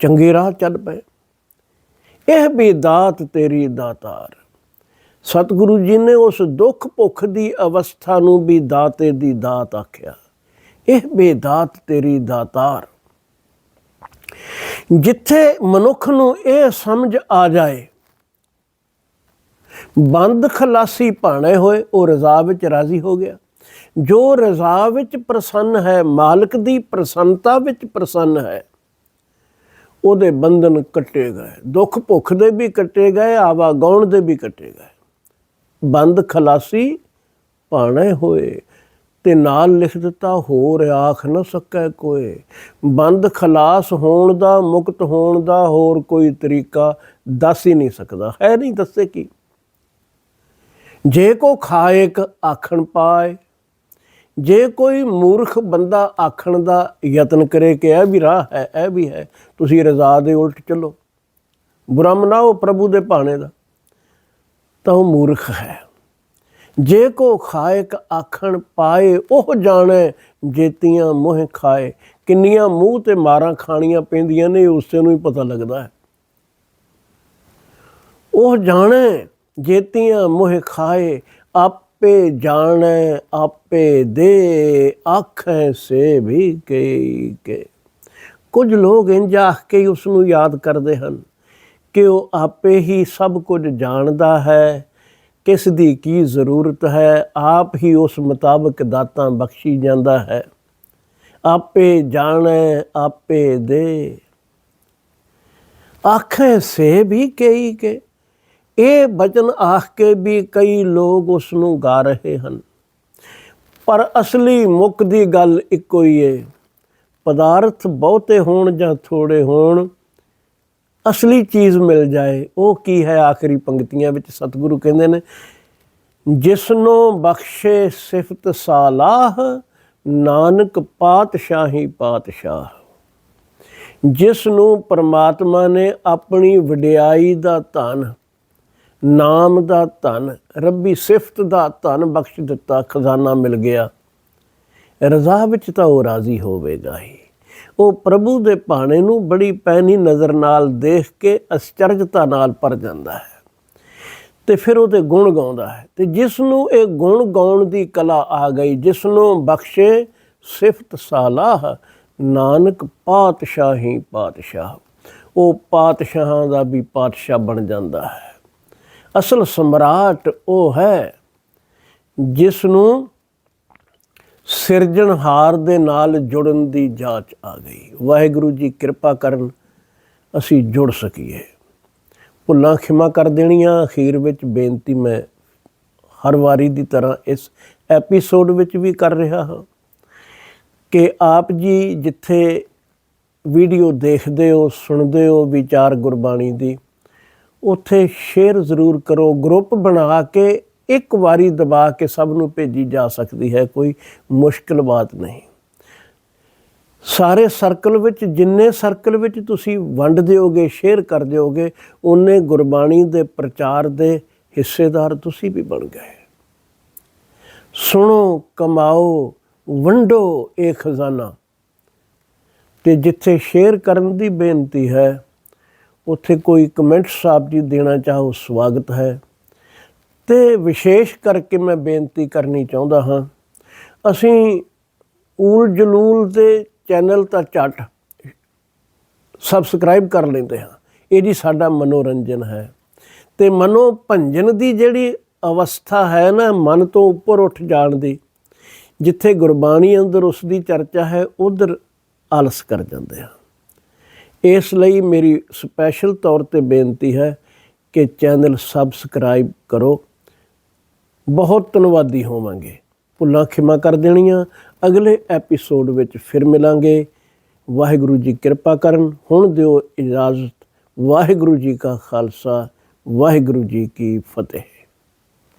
Speaker 1: ਚੰਗੇ ਰਾਹ ਚੱਲ ਪਏ। ਇਹ ਵੀ ਦਾਤ ਤੇਰੀ ਦਾਤਾਰ। ਸਤਿਗੁਰੂ ਜੀ ਨੇ ਉਸ ਦੁੱਖ ਭੁੱਖ ਦੀ ਅਵਸਥਾ ਨੂੰ ਵੀ ਦਾਤੇ ਦੀ ਦਾਤ ਆਖਿਆ। ਇਹ ਬੇਦਾਤ ਤੇਰੀ ਦਾਤਾਰ। ਜਿੱਥੇ ਮਨੁੱਖ ਨੂੰ ਇਹ ਸਮਝ ਆ ਜਾਏ, ਬੰਦ ਖਲਾਸੀ ਭਾਣੇ ਹੋਏ, ਉਹ ਰਜ਼ਾ ਵਿੱਚ ਰਾਜ਼ੀ ਹੋ ਗਿਆ। ਜੋ ਰਜ਼ਾ ਵਿੱਚ ਪ੍ਰਸੰਨ ਹੈ, ਮਾਲਕ ਦੀ ਪ੍ਰਸੰਨਤਾ ਵਿੱਚ ਪ੍ਰਸੰਨ ਹੈ, ਉਹਦੇ ਬੰਧਨ ਕੱਟੇ ਗਏ। ਦੁੱਖ ਭੁੱਖ ਦੇ ਵੀ ਕੱਟੇ ਗਏ ਆਵਾ ਗਾਉਣ ਦੇ ਵੀ ਕੱਟੇ ਗਏ। ਬੰਦ ਖਲਾਸੀ ਭਾਣੇ ਹੋਏ। ਤੇ ਨਾਲ ਲਿਖ ਦਿੱਤਾ, ਹੋਰ ਆਖ ਨਾ ਸਕੈ ਕੋਏ। ਬੰਦ ਖਲਾਸ ਹੋਣ ਦਾ, ਮੁਕਤ ਹੋਣ ਦਾ ਹੋਰ ਕੋਈ ਤਰੀਕਾ ਦੱਸ ਹੀ ਨਹੀਂ ਸਕਦਾ। ਹੈ ਨਹੀਂ ਦੱਸੇ ਕੀ? ਜੇ ਕੋ ਖਾਏਕ ਆਖਣ ਪਾਏ, ਜੇ ਕੋਈ ਮੂਰਖ ਬੰਦਾ ਆਖਣ ਦਾ ਯਤਨ ਕਰੇ ਕਿ ਇਹ ਵੀ ਰਾਹ ਹੈ, ਇਹ ਵੀ ਹੈ, ਤੁਸੀਂ ਰਜ਼ਾ ਦੇ ਉਲਟ ਚੱਲੋ। ਬੁਰਾ ਮਨਾਓ ਪ੍ਰਭੂ ਦੇ ਭਾਣੇ ਦਾ, ਤਾਂ ਉਹ ਮੂਰਖ ਹੈ। ਜੇ ਕੋ ਖਾਇਕ ਆਖਣ ਪਾਏ, ਉਹ ਜਾਣੇ ਜੇਤੀਆਂ ਮੋਹ ਖਾਏ। ਕਿੰਨੀਆਂ ਮੂੰਹ ਤੇ ਮਾਰਾਂ ਖਾਣੀਆਂ ਪੈਂਦੀਆਂ ਨੇ, ਉਸੇ ਨੂੰ ਹੀ ਪਤਾ ਲੱਗਦਾ ਹੈ। ਉਹ ਜਾਣੇ ਜੇਤੀਆਂ ਮੋਹ ਖਾਏ, ਆਪੇ ਜਾਣੇ, ਆਪੇ ਦੇ, ਆਖੇ ਸੇ ਵੀ ਕੇ ਕੇ। ਕੁਝ ਲੋਕ ਇੰਜ ਆਖ ਕੇ ਉਸ ਨੂੰ ਯਾਦ ਕਰਦੇ ਹਨ ਕਿ ਉਹ ਆਪੇ ਹੀ ਸਭ ਕੁਝ ਜਾਣਦਾ ਹੈ। ਕਿਸ ਦੀ ਕੀ ਜ਼ਰੂਰਤ ਹੈ, ਆਪ ਹੀ ਉਸ ਮੁਤਾਬਕ ਦਾਤਾਂ ਬਖਸ਼ੀ ਜਾਂਦਾ ਹੈ। ਆਪੇ ਜਾਣੇ, ਆਪੇ ਦੇ। ਆਖੇ, ਸੇ ਵੀ ਕਈ ਕੇ ਇਹ ਬਚਨ ਆਖ ਕੇ ਵੀ ਕਈ ਲੋਕ ਉਸ ਨੂੰ ਗਾ ਰਹੇ ਹਨ। ਪਰ ਅਸਲੀ ਮੁੱਕ ਦੀ ਗੱਲ ਇੱਕੋ ਹੀ ਹੈ ਪਦਾਰਥ ਬਹੁਤੇ ਹੋਣ ਜਾਂ ਥੋੜੇ ਹੋਣ ਅਸਲੀ ਚੀਜ਼ ਮਿਲ ਜਾਏ, ਉਹ ਕੀ ਹੈ ਆਖਰੀ ਪੰਕਤੀਆਂ ਵਿੱਚ ਸਤਿਗੁਰੂ ਕਹਿੰਦੇ ਨੇ, ਜਿਸਨੂੰ ਬਖਸ਼ੇ ਸਿਫਤ ਸਾਲਾਹ, ਨਾਨਕ ਪਾਤਸ਼ਾਹੀ ਪਾਤਸ਼ਾਹ। ਜਿਸ ਨੂੰ ਪਰਮਾਤਮਾ ਨੇ ਆਪਣੀ ਵਡਿਆਈ ਦਾ ਧਨ, ਨਾਮ ਦਾ ਧਨ, ਰੱਬੀ ਸਿਫਤ ਦਾ ਧਨ ਬਖਸ਼ ਦਿੱਤਾ, ਖਜ਼ਾਨਾ ਮਿਲ ਗਿਆ। ਰਜ਼ਾ ਵਿੱਚ ਤਾਂ ਉਹ ਰਾਜ਼ੀ ਹੋਵੇਗਾ ਹੀ। ਉਹ ਪ੍ਰਭੂ ਦੇ ਭਾਣੇ ਨੂੰ ਬੜੀ ਪੈਣੀ ਨਜ਼ਰ ਨਾਲ ਦੇਖ ਕੇ ਅਸਚਰਜਤਾ ਨਾਲ ਭਰ ਜਾਂਦਾ ਹੈ ਤੇ ਫਿਰ ਉਹਦੇ ਗੁਣ ਗਾਉਂਦਾ ਹੈ ਤੇ ਜਿਸ ਨੂੰ ਇਹ ਗੁਣ ਗਾਉਣ ਦੀ ਕਲਾ ਆ ਗਈ ਜਿਸ ਨੂੰ ਬਖਸ਼ੇ ਸਿਫਤ ਸਾਲਾਹ, ਨਾਨਕ ਪਾਤਸ਼ਾਹੀ ਪਾਤਸ਼ਾਹ। ਉਹ ਪਾਤਸ਼ਾਹਾਂ ਦਾ ਵੀ ਪਾਤਸ਼ਾਹ ਬਣ ਜਾਂਦਾ ਹੈ। ਅਸਲ ਸਮਰਾਟ ਉਹ ਹੈ ਜਿਸ ਨੂੰ ਸਿਰਜਣਹਾਰ ਦੇ ਨਾਲ ਜੁੜਨ ਦੀ ਜਾਂਚ ਆ ਗਈ। ਵਾਹਿਗੁਰੂ ਜੀ ਕਿਰਪਾ ਕਰਨ ਅਸੀਂ ਜੁੜ ਸਕੀਏ। ਭੁੱਲਾਂ ਖਿਮਾ ਕਰ ਦੇਣੀਆਂ, ਅਖੀਰ ਵਿੱਚ ਬੇਨਤੀ ਮੈਂ ਹਰ ਵਾਰੀ ਦੀ ਤਰ੍ਹਾਂ ਇਸ ਐਪੀਸੋਡ ਵਿੱਚ ਵੀ ਕਰ ਰਿਹਾ ਹਾਂ ਕਿ ਆਪ ਜੀ ਜਿੱਥੇ ਵੀਡੀਓ ਦੇਖਦੇ ਹੋ, ਸੁਣਦੇ ਹੋ ਵਿਚਾਰ ਗੁਰਬਾਣੀ ਦੀ, ਉੱਥੇ ਸ਼ੇਅਰ ਜ਼ਰੂਰ ਕਰੋ, ਗਰੁੱਪ ਬਣਾ ਕੇ ਇੱਕ ਵਾਰੀ ਦਬਾ ਕੇ ਸਭ ਨੂੰ ਭੇਜੀ ਜਾ ਸਕਦੀ ਹੈ, ਕੋਈ ਮੁਸ਼ਕਲ ਬਾਤ ਨਹੀਂ। ਸਾਰੇ ਸਰਕਲ ਵਿੱਚ, ਜਿੰਨੇ ਸਰਕਲ ਵਿੱਚ ਤੁਸੀਂ ਵੰਡ ਦਿਓਗੇ, ਸ਼ੇਅਰ ਕਰ ਦਿਓਗੇ ਉਹਨੇ ਗੁਰਬਾਣੀ ਦੇ ਪ੍ਰਚਾਰ ਦੇ ਹਿੱਸੇਦਾਰ ਤੁਸੀਂ ਵੀ ਬਣ ਗਏ। ਸੁਣੋ, ਕਮਾਓ, ਵੰਡੋ ਇਹ ਖਜ਼ਾਨਾ। ਤੇ ਜਿੱਥੇ ਸ਼ੇਅਰ ਕਰਨ ਦੀ ਬੇਨਤੀ ਹੈ, ਉੱਥੇ ਕੋਈ ਕਮੈਂਟ ਸਾਹਿਬ ਜੀ ਦੇਣਾ ਚਾਹੋ, ਸਵਾਗਤ ਹੈ। ਤੇ ਵਿਸ਼ੇਸ਼ ਕਰਕੇ ਮੈਂ ਬੇਨਤੀ ਕਰਨੀ ਚਾਹੁੰਦਾ ਹਾਂ। ਅਸੀਂ ਊਲ ਜਲੂਲ ਦੇ ਚੈਨਲ ਤਾਂ ਝੱਟ ਸਬਸਕ੍ਰਾਈਬ ਕਰ ਲੈਂਦੇ ਹਾਂ। ਇਹ ਜੀ ਸਾਡਾ ਮਨੋਰੰਜਨ ਹੈ। ਤੇ ਮਨੋ ਭੰਜਨ ਦੀ ਜਿਹੜੀ ਅਵਸਥਾ ਹੈ ਨਾ, ਮਨ ਤੋਂ ਉੱਪਰ ਉੱਠ ਜਾਣ ਦੀ, ਜਿੱਥੇ ਗੁਰਬਾਣੀ ਅੰਦਰ ਉਸ ਦੀ ਚਰਚਾ ਹੈ, ਉਧਰ ਆਲਸ ਕਰ ਜਾਂਦੇ ਆ ਇਸ ਲਈ ਮੇਰੀ ਸਪੈਸ਼ਲ ਤੌਰ ਤੇ ਬੇਨਤੀ ਹੈ ਕਿ ਚੈਨਲ ਸਬਸਕ੍ਰਾਈਬ ਕਰੋ। ਬਹੁਤ ਧੰਨਵਾਦੀ ਹੋਵਾਂਗੇ। ਭੁੱਲਾਂ ਖਿਮਾ ਕਰ ਦੇਣੀਆਂ। ਅਗਲੇ ਐਪੀਸੋਡ ਵਿੱਚ ਫਿਰ ਮਿਲਾਂਗੇ। ਵਾਹਿਗੁਰੂ ਜੀ ਕਿਰਪਾ ਕਰਨ। ਹੁਣ ਦਿਓ ਇਜਾਜ਼ਤ। ਵਾਹਿਗੁਰੂ ਜੀ ਕਾ ਖਾਲਸਾ। ਵਾਹਿਗੁਰੂ ਜੀ ਕੀ ਫਤਿਹ।